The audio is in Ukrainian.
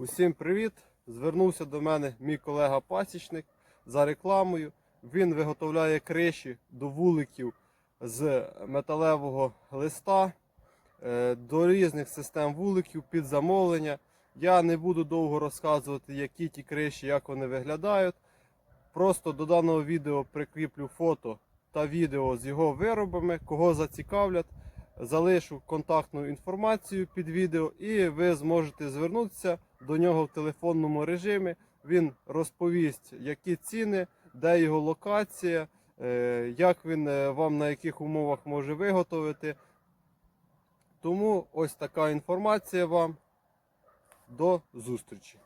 Усім привіт! Звернувся до мене мій колега-пасічник за рекламою. Він виготовляє криші до вуликів з металевого листа до різних систем вуликів під замовлення. Я не буду довго розказувати, які ті криші, як вони виглядають. Просто до даного відео прикріплю фото та відео з його виробами, кого зацікавлять. Залишу контактну інформацію під відео, і ви зможете звернутися до нього в телефонному режимі. Він розповість, які ціни, де його локація, е, як він е, вам на яких умовах може виготовити. Тому ось така інформація вам. До зустрічі!